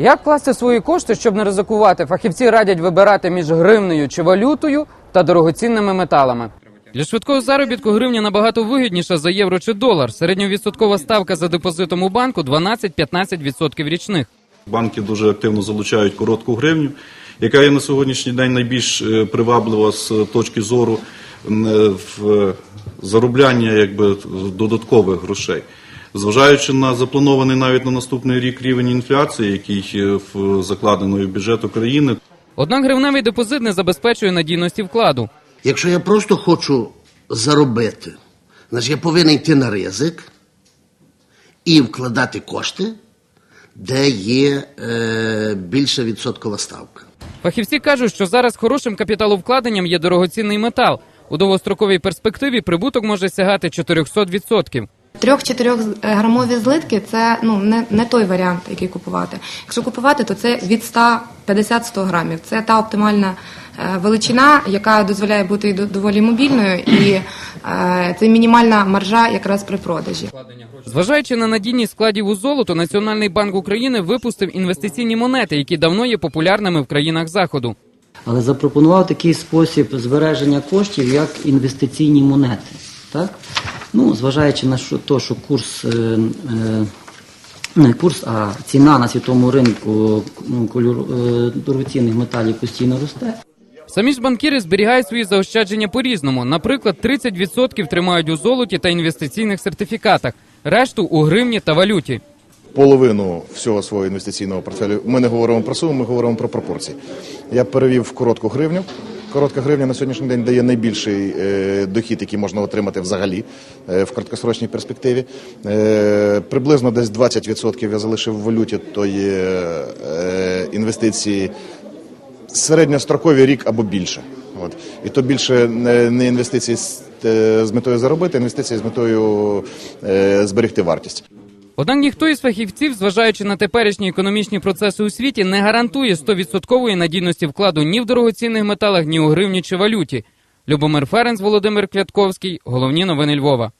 Як класти свої кошти, щоб не ризикувати? Фахівці радять вибирати між гривнею чи валютою та дорогоцінними металами. Для швидкого заробітку гривня набагато вигідніша за євро чи долар. Середньовідсоткова ставка за депозитом у банку 12-15% річних. Банки дуже активно залучають коротку гривню, яка є на сьогоднішній день найбільш е, приваблива з точки зору е, в заробляння якби, додаткових грошей. Зважаючи на запланований навіть на наступний рік рівень інфляції, який в- закладений в бюджет України, Однак гривневий депозит не забезпечує надійності вкладу. Якщо я просто хочу заробити, значить я повинен йти на ризик і вкладати кошти, де є е, більша відсоткова ставка. Фахівці кажуть, що зараз хорошим капіталовкладенням є дорогоцінний метал. У довгостроковій перспективі прибуток може сягати 400%. Трьох-чотирьох грамові злитки це ну не, не той варіант, який купувати. Якщо купувати, то це від 150-100 грамів. Це та оптимальна е, величина, яка дозволяє бути доволі мобільною, і е, це мінімальна маржа якраз при продажі. Зважаючи на надійність складів у золото, Національний банк України випустив інвестиційні монети, які давно є популярними в країнах заходу. але запропонував такий спосіб збереження коштів, як інвестиційні монети. Так? Ну, зважаючи на то, що курс, е, е, не курс, а ціна на світовому ринку ну, е, дорогоцінних металів постійно росте. Самі ж банкіри зберігають свої заощадження по-різному. Наприклад, 30% тримають у золоті та інвестиційних сертифікатах, решту у гривні та валюті. половину всього свого інвестиційного портфелю. Ми не говоримо про суму, ми говоримо про пропорції. Я перевів в коротку гривню. Коротка гривня на сьогоднішній день дає найбільший е, дохід, який можна отримати взагалі е, в короткосрочній перспективі. Е, приблизно десь 20% я залишив в валюті, то є інвестиції середньострокові рік або більше. От. І то більше не, інвестиції з, метою заробити, а інвестиції з метою зберегти вартість. Однак ніхто із фахівців, зважаючи на теперішні економічні процеси у світі, не гарантує 100% надійності вкладу ні в дорогоцінних металах, ні у гривні чи валюті. Любомир Ференц, Володимир Квятковський. Головні новини Львова.